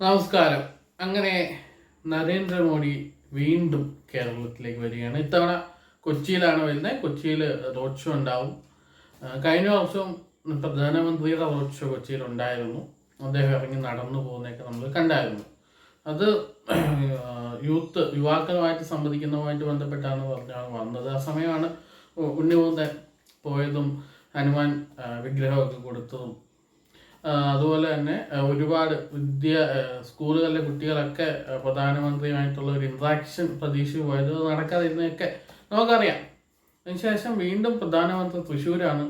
നമസ്കാരം. അങ്ങനെ നരേന്ദ്രമോദി വീണ്ടും കേരളത്തിലേക്ക് വരികയാണ്. ഇത്തവണ കൊച്ചിയിലാണ് വരുന്നത്. കൊച്ചിയിൽ റോഡ് ഷോ ഉണ്ടാവും. കഴിഞ്ഞ വർഷവും പ്രധാനമന്ത്രിയുടെ റോഡ് ഷോ കൊച്ചിയിൽ ഉണ്ടായിരുന്നു. അദ്ദേഹം ഇറങ്ങി നടന്നു പോകുന്നതൊക്കെ നമ്മൾ കണ്ടായിരുന്നു. അത് യൂത്ത് യുവാക്കളുമായിട്ട് സംവദിക്കുന്നതുമായിട്ട് ബന്ധപ്പെട്ടാണ് പറഞ്ഞാണ് വന്നത്. ആ സമയമാണ് ഉ- ഉണ്ണിമൂന്തൻ പോയതും ഹനുമാൻ വിഗ്രഹമൊക്കെ കൊടുത്തതും അതുപോലെ തന്നെ ഒരുപാട് വിദ്യ സ്കൂളുകളിലെ കുട്ടികളൊക്കെ പ്രധാനമന്ത്രിയുമായിട്ടുള്ള ഒരു ഇൻട്രാക്ഷൻ പ്രതീക്ഷിച്ച് പോയത് നടക്കാതിരുന്നൊക്കെ നമുക്കറിയാം. അതിനുശേഷം വീണ്ടും പ്രധാനമന്ത്രി തൃശ്ശൂരാണ്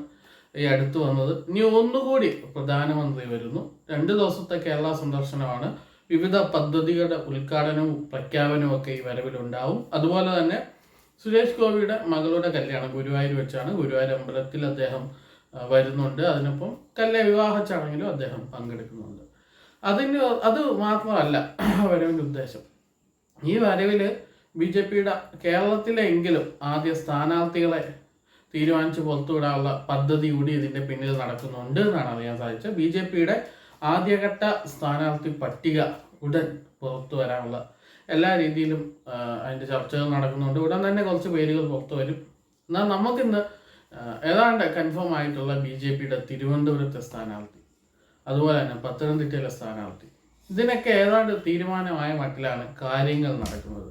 ഈ അടുത്ത് വന്നത്. ഇനി ഒന്നുകൂടി പ്രധാനമന്ത്രി വരുന്നു. രണ്ട് ദിവസത്തെ കേരള സന്ദർശനമാണ്. വിവിധ പദ്ധതികളുടെ ഉദ്ഘാടനവും പ്രഖ്യാപനവും ഒക്കെ ഈ വരവിലുണ്ടാവും. അതുപോലെ തന്നെ സുരേഷ് ഗോപിയുടെ മകളുടെ കല്യാണം ഗുരുവായൂർ വെച്ചാണ്. ഗുരുവായൂർ അമ്പലത്തിൽ അദ്ദേഹം വരുന്നുണ്ട്. അതിനൊപ്പം കല്ലെ വിവാഹ ചടങ്ങിലും അദ്ദേഹം പങ്കെടുക്കുന്നുണ്ട്. അതിന് അത് മാത്രമല്ല വരവിന്റെ ഉദ്ദേശം. ഈ വരവിൽ ബി ജെ പിയുടെ കേരളത്തിലെങ്കിലും ആദ്യ സ്ഥാനാർത്ഥികളെ തീരുമാനിച്ച് പുറത്തുവിടാനുള്ള പദ്ധതി കൂടി ഇതിന്റെ പിന്നിൽ നടക്കുന്നുണ്ട് എന്നാണ് അറിയാൻ സാധിച്ചത്. ബി ജെ പിയുടെ ആദ്യഘട്ട സ്ഥാനാർത്ഥി പട്ടിക ഉടൻ പുറത്തു വരാനുള്ള എല്ലാ രീതിയിലും അതിന്റെ ചർച്ചകൾ നടക്കുന്നുണ്ട്. ഉടൻ തന്നെ കുറച്ച് പേരുകൾ പുറത്തു വരും എന്നാൽ നമുക്കിന്ന് ഏതാണ്ട് കൺഫേം ആയിട്ടുള്ള ബി ജെ പിയുടെ തിരുവനന്തപുരത്തെ സ്ഥാനാർത്ഥി. അതുപോലെ തന്നെ പത്തനംതിട്ടയിലെ സ്ഥാനാർത്ഥി. ഇതിനൊക്കെ ഏതാണ്ട് തീരുമാനമായ മട്ടിലാണ് കാര്യങ്ങൾ നടക്കുന്നത്.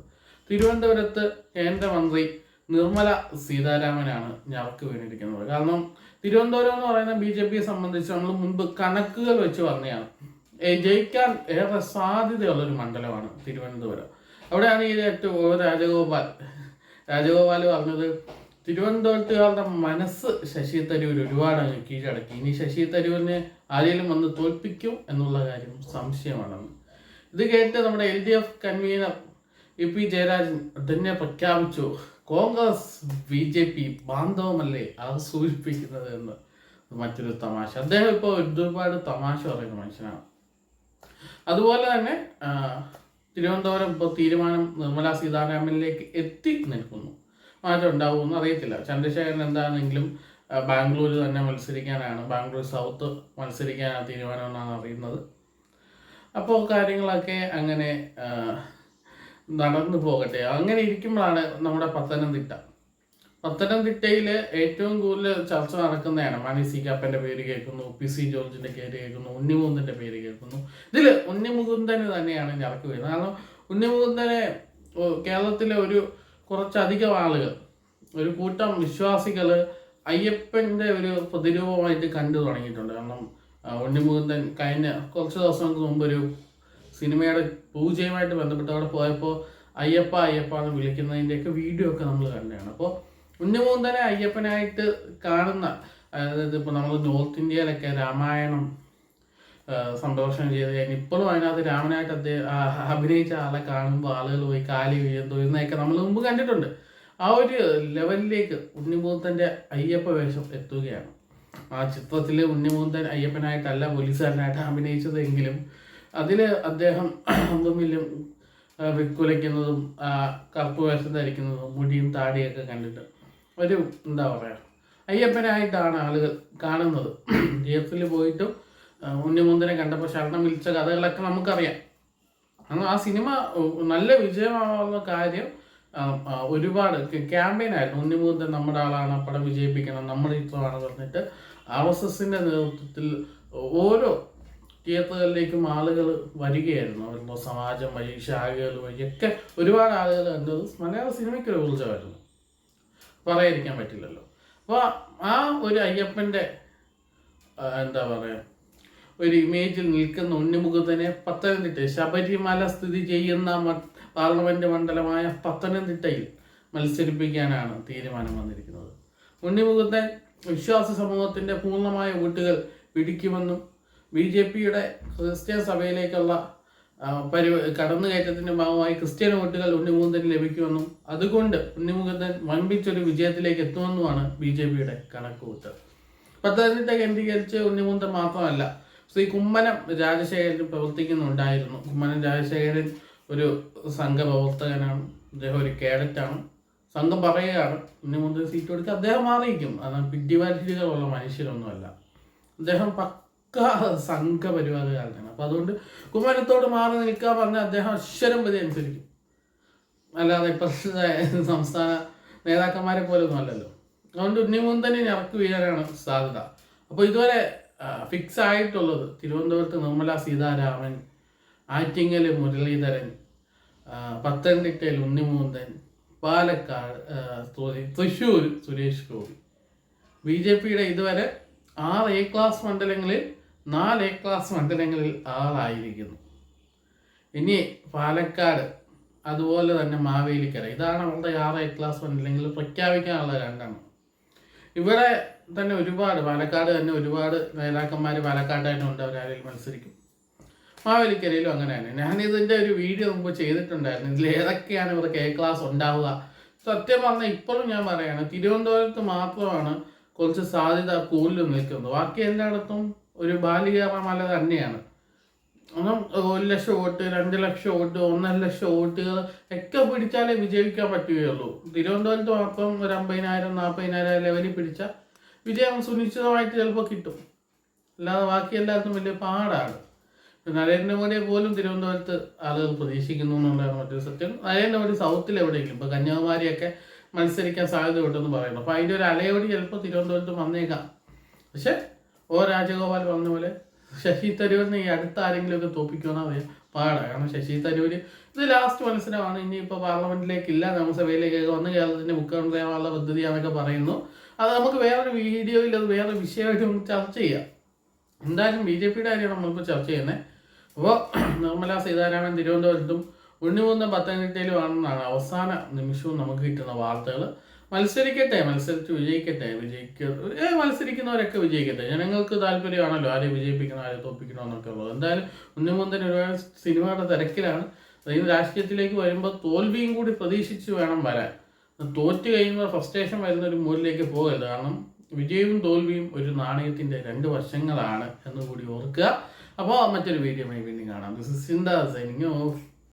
തിരുവനന്തപുരത്ത് കേന്ദ്രമന്ത്രി നിർമ്മല സീതാരാമനാണ് ഞങ്ങൾക്ക് വീണിരിക്കുന്നത്. കാരണം തിരുവനന്തപുരം എന്ന് പറയുന്ന ബി ജെ പിയെ സംബന്ധിച്ച് നമ്മൾ മുൻപ് കണക്കുകൾ വെച്ച് പറഞ്ഞതാണ്. ജയിക്കാൻ ഏറെ സാധ്യതയുള്ള ഒരു മണ്ഡലമാണ് തിരുവനന്തപുരം. അവിടെയാണ് ഈ ഏറ്റവും രാജഗോപാൽ. രാജഗോപാൽ പറഞ്ഞത് തിരുവനന്തപുരത്തുകാരുടെ മനസ്സ് ശശി തരൂർ ഒരുപാട് കീഴടക്കി. ഇനി ശശി തരൂരിനെ ആരെങ്കിലും വന്ന് തോൽപ്പിക്കും എന്നുള്ള കാര്യം സംശയമാണെന്ന് ഇത് കേട്ട് നമ്മുടെ L D F convener A P Jayarajan തന്നെ പ്രഖ്യാപിച്ചു കോൺഗ്രസ് ബി ജെ പി ബാന്ധവമല്ലേ അത് സൂചിപ്പിക്കുന്നത്? എന്ന്. മറ്റൊരു തമാശ. അദ്ദേഹം ഇപ്പോൾ ഒരുപാട് തമാശ പറയുന്ന മനുഷ്യനാണ്. അതുപോലെ തന്നെ തിരുവനന്തപുരം ഇപ്പോൾ തീരുമാനം നിർമ്മലാ സീതാരാമനിലേക്ക് എത്തി നിൽക്കുന്നു. മാറ്റം ഉണ്ടാവുമെന്ന് അറിയത്തില്ല. ചന്ദ്രശേഖരൻ എന്താണെങ്കിലും ബാംഗ്ലൂർ തന്നെ മത്സരിക്കാനാണ് ബാംഗ്ലൂർ സൗത്ത് മത്സരിക്കാനാണ് തീരുമാനമെന്നാണ് അറിയുന്നത്. അപ്പോൾ കാര്യങ്ങളൊക്കെ അങ്ങനെ നടന്നു പോകട്ടെ. അങ്ങനെ ഇരിക്കുമ്പോഴാണ് നമ്മുടെ പത്തനംതിട്ട. പത്തനംതിട്ടയിൽ ഏറ്റവും കൂടുതൽ ചർച്ച നടക്കുന്നതാണ്. മാണി സി കാപ്പന്റെ പേര് കേൾക്കുന്നു പി സി ജോർജിന്റെ പേര് കേൾക്കുന്നു ഉണ്ണിമുകുന്ദന്റെ പേര് കേൾക്കുന്നു. ഇതിൽ ഉണ്ണിമുകുന്ദന് തന്നെയാണ് ഞങ്ങൾക്ക് വരുന്നത്. കാരണം ഉണ്ണിമുകുന്ദനെ കേരളത്തിലെ ഒരു കുറച്ചധികം ആളുകൾ. ഒരു കൂട്ടം വിശ്വാസികൾ അയ്യപ്പന്റെ ഒരു പ്രതിരൂപമായിട്ട് കണ്ടു തുടങ്ങിയിട്ടുണ്ട്. കാരണം ഉണ്ണിമുകുന്ദൻ കഴിഞ്ഞ കുറച്ച് ദിവസങ്ങൾക്ക് മുമ്പ് ഒരു സിനിമയുടെ പൂജയുമായിട്ട് ബന്ധപ്പെട്ട് അവിടെ പോയപ്പോൾ അയ്യപ്പ അയ്യപ്പ എന്ന് വിളിക്കുന്നതിന്റെയൊക്കെ വീഡിയോ ഒക്കെ നമ്മൾ കണ്ടതാണ്. അപ്പോൾ ഉണ്ണിമുകുന്ദനെ അയ്യപ്പനായിട്ട് കാണുന്ന അതായത് ഇപ്പോൾ നമ്മൾ നോർത്ത് ഇന്ത്യയിലൊക്കെ രാമായണം സംപ്രേഷണം ചെയ്ത് കഴിഞ്ഞ് ഇപ്പോഴും അതിനകത്ത് രാമനായിട്ട് അദ്ദേഹം അഭിനയിച്ച ആളെ കാണുമ്പോൾ ആളുകൾ പോയി കാലി വീഴുന്നു തൊഴുന്നതൊക്കെ നമ്മൾ മുമ്പ് കണ്ടിട്ടുണ്ട്. ആ ഒരു ലെവലിലേക്ക് ഉണ്ണിമുകുന്ദന്റെ അയ്യപ്പ വേഷം എത്തുകയാണ്. ആ ചിത്രത്തിൽ ഉണ്ണിമൂന്തൻ അയ്യപ്പനായിട്ടല്ല പോലീസുകാരനായിട്ട് അഭിനയിച്ചതെങ്കിലും അതിൽ അദ്ദേഹം മുമ്പിലും വിക്കുലയ്ക്കുന്നതും കറുപ്പ് വേഷം ധരിക്കുന്നതും മുടിയും താടിയൊക്കെ കണ്ടിട്ട് ഒരു എന്താ പറയുക അയ്യപ്പനായിട്ടാണ് ആളുകൾ കാണുന്നത്. തിയേറ്ററിൽ പോയിട്ടും ഉണ്ണിമുന്തനെ കണ്ടപ്പോൾ ശരണം വിളിച്ച കഥകളൊക്കെ നമുക്കറിയാം. അന്ന് ആ സിനിമ നല്ല വിജയമാവുന്ന കാര്യം ഒരുപാട് ക്യാമ്പയിൻ ആയിരുന്നു. ഉണ്ണിമുന്തൻ നമ്മുടെ ആളാണ് പടം വിജയിപ്പിക്കണം നമ്മുടെ ചിത്രമാണ് പറഞ്ഞിട്ട് ആർ എസ് എസിന്റെ നേതൃത്വത്തിൽ ഓരോ തിയേറ്ററുകളിലേക്കും ആളുകൾ വരികയായിരുന്നു. അവരുടെ സമാജം വഴി ശാഖകൾ വഴിയൊക്കെ ഒരുപാട് ആളുകൾ കണ്ടത് മലയാള സിനിമയ്ക്ക് ഒരു ഊർജമായിരുന്നു. പറയാതിരിക്കാൻ പറ്റില്ലല്ലോ. അപ്പോൾ ആ ഒരു അയ്യപ്പന്റെ എന്താ പറയുക ഒരു ഇമേജിൽ നിൽക്കുന്ന ഉണ്ണിമുഖത്തിനെ പത്തനംതിട്ട ശബരിമല സ്ഥിതി ചെയ്യുന്ന പാർലമെന്റ് മണ്ഡലമായ പത്തനംതിട്ടയിൽ മത്സരിപ്പിക്കാനാണ് തീരുമാനം വന്നിരിക്കുന്നത്. ഉണ്ണിമുഖത്തെ വിശ്വാസ സമൂഹത്തിന്റെ പൂർണമായ വോട്ടുകൾ പിടിക്കുമെന്നും ബി ജെ പിയുടെ ക്രിസ്ത്യൻ സഭയിലേക്കുള്ള പരി കടന്നുകയറ്റത്തിന്റെ ഭാഗമായി ക്രിസ്ത്യൻ വോട്ടുകൾ ഉണ്ണിമുഖത്തിന് ലഭിക്കുമെന്നും അതുകൊണ്ട് ഉണ്ണിമുഖത്തൻ വൻപിച്ചൊരു വിജയത്തിലേക്ക് എത്തുമെന്നുമാണ് ബി ജെ പിയുടെ കണക്കുകൂട്ടൽ. പത്തനംതിട്ട കേന്ദ്രീകരിച്ച് ഉണ്ണിമുന്തൻ മാത്രമല്ല ശ്രീ കുമ്മനം രാജശേഖരൻ പ്രവർത്തിക്കുന്നുണ്ടായിരുന്നു. കുമ്മനം രാജശേഖരൻ ഒരു സംഘപ്രവർത്തകനാണ്. അദ്ദേഹം ഒരു കേഡറ്റാണ്. സംഘം പറയുകയാണ് ഉണ്ണിമുന്തൻ സീറ്റ് കൊടുത്ത് അദ്ദേഹം മാറിയിരിക്കും. അതാണ് പിടിവാലികളുള്ള മനുഷ്യരൊന്നുമല്ല. അദ്ദേഹം പക്ക സംഘപരിപാടികാരനാണ് സംഘപരിവാറുകാരനാണ്. അപ്പം അതുകൊണ്ട് കുമ്മനത്തോട് മാറി നിൽക്കുക പറഞ്ഞാൽ അദ്ദേഹം അക്ഷരം പ്രതി അനുസരിക്കും. അല്ലാതെ ഇപ്പോഴത്തെ സംസ്ഥാന നേതാക്കന്മാരെ പോലെ ഒന്നും അല്ലല്ലോ. അതുകൊണ്ട് ഉണ്ണിമുന്തനെ ഇറക്കി വീഴാനാണ് സാധ്യത. അപ്പോൾ ഇതുവരെ ഫിക്സ് ആയിട്ടുള്ളത് തിരുവനന്തപുരത്ത് നിർമ്മല സീതാരാമൻ ആറ്റിങ്ങൽ മുരളീധരൻ പത്തനംതിട്ടയിൽ Unni Mukundan Palakkad sorry Thrissur Suresh Gopi. B J പിയുടെ ഇതുവരെ ആറ് എ ക്ലാസ് മണ്ഡലങ്ങളിൽ നാല് എ ക്ലാസ് മണ്ഡലങ്ങളിൽ ആളായിരിക്കുന്നു ഇനി പാലക്കാട് അതുപോലെ തന്നെ മാവേലിക്കര. ഇതാണ് അവരുടെ ആറ് എ ക്ലാസ് മണ്ഡലങ്ങളിൽ പ്രഖ്യാപിക്കാനുള്ള രണ്ടെണ്ണം. ഇവിടെ തന്നെ ഒരുപാട് പാലക്കാട് തന്നെ ഒരുപാട് നേതാക്കന്മാർ പാലക്കാട് തന്നെ ഉണ്ട് അവരാരെങ്കിലും മത്സരിക്കും. മാവേലിക്കരയിലും അങ്ങനെ തന്നെ. ഞാൻ ഇതിന്റെ ഒരു വീഡിയോ മുമ്പ് ചെയ്തിട്ടുണ്ടായിരുന്നു. ഇതിൽ ഏതൊക്കെയാണ് ഇവർക്ക് എ ക്ലാസ് ഉണ്ടാവുക? സത്യം പറഞ്ഞാൽ ഇപ്പോഴും ഞാൻ പറയാണ് തിരുവനന്തപുരത്ത് മാത്രമാണ് കുറച്ച് സാധ്യത കൂടുതൽ നിൽക്കുന്നത്. ബാക്കി എല്ലായിടത്തും ഒരു ബാലികാമല തന്നെയാണ്. ഒന്നും ഒരു ലക്ഷം വോട്ട് രണ്ട് ലക്ഷം വോട്ട് ഒന്നര ലക്ഷം വോട്ടുകൾ ഒക്കെ പിടിച്ചാലേ വിജയിക്കാൻ പറ്റുകയുള്ളൂ. തിരുവനന്തപുരത്ത് മാത്രം ഒരു അമ്പതിനായിരം നാൽപ്പതിനായിരം ലെവലിൽ പിടിച്ചാൽ വിജയം സുനിശ്ചിതമായിട്ട് ചിലപ്പോൾ കിട്ടും. അല്ലാതെ ബാക്കി എല്ലാവർക്കും വലിയ പാടാണ്. നരേന്ദ്രമോദിയെ പോലും തിരുവനന്തപുരത്ത് ആളുകൾ പ്രതീക്ഷിക്കുന്നു എന്നുള്ളതാണ് മറ്റൊരു സത്യം. നരേന്ദ്രമോദി സൗത്തിൽ എവിടെയെങ്കിലും ഇപ്പോൾ കന്യാകുമാരിയൊക്കെ മത്സരിക്കാൻ സാധ്യത ഉണ്ടെന്ന് പറയുന്നു. അപ്പോൾ അതിന്റെ ഒരു അലയോടി ചിലപ്പോൾ തിരുവനന്തപുരത്ത് വന്നേക്കാം. പക്ഷേ ഓ രാജഗോപാൽ പറഞ്ഞ പോലെ ശശി തരൂരിനെ ഈ അടുത്ത ആരെങ്കിലും ഒക്കെ തോപ്പിക്കുമെന്നാ പറയാം പാടാ കാരണം ശശി തരൂര് ഇത് ലാസ്റ്റ് മത്സരമാണ്. ഇനിയിപ്പോൾ പാർലമെന്റിലേക്ക് ഇല്ല നിയമസഭയിലേക്ക് വന്ന് കേരളത്തിന്റെ മുഖ്യമന്ത്രി ആവാനുള്ള പദ്ധതിയാണെന്നൊക്കെ പറയുന്നു. അത് നമുക്ക് വേറൊരു വീഡിയോയിൽ അത് വേറെ വിഷയമായിട്ട് നമുക്ക് ചർച്ച ചെയ്യാം. എന്തായാലും ബി ജെ പിയുടെ കാര്യമാണ് നമ്മളിപ്പോൾ ചർച്ച ചെയ്യുന്നത്. അപ്പോൾ നിർമ്മല സീതാരാമൻ തിരുവനന്തപുരത്തും ഉണ്ണിമൂന്ന് പത്തനംതിട്ടയിലും ആണെന്നാണ് അവസാന നിമിഷവും നമുക്ക് കിട്ടുന്ന വാർത്തകൾ മത്സരിക്കട്ടെ മത്സരിച്ച് വിജയിക്കട്ടെ വിജയിക്ക മത്സരിക്കുന്നവരൊക്കെ വിജയിക്കട്ടെ. ജനങ്ങൾക്ക് താല്പര്യമാണല്ലോ ആരെ വിജയിപ്പിക്കണം ആരെ തോപ്പിക്കണം എന്നൊക്കെ ഉള്ളത്. എന്തായാലും ഉണ്ണിമുന്തൻ ഒരുപാട് സിനിമയുടെ തിരക്കിലാണ്. അതായത് രാഷ്ട്രീയത്തിലേക്ക് വരുമ്പോൾ തോൽവിയും കൂടി പ്രതീക്ഷിച്ച് വേണം വരാൻ. തോറ്റ് കഴിയുമ്പോൾ ഫ്രസ്ട്രേഷൻ വരുന്ന ഒരു മൂലിലേക്ക് പോകരുത്. കാരണം വിജയവും തോൽവിയും ഒരു നാണയത്തിന്റെ രണ്ട് വശങ്ങളാണ് എന്ന് കൂടി ഓർക്കുക. അപ്പോൾ മറ്റൊരു വീഡിയോ വീണ്ടും കാണാം. This is Chintha signing off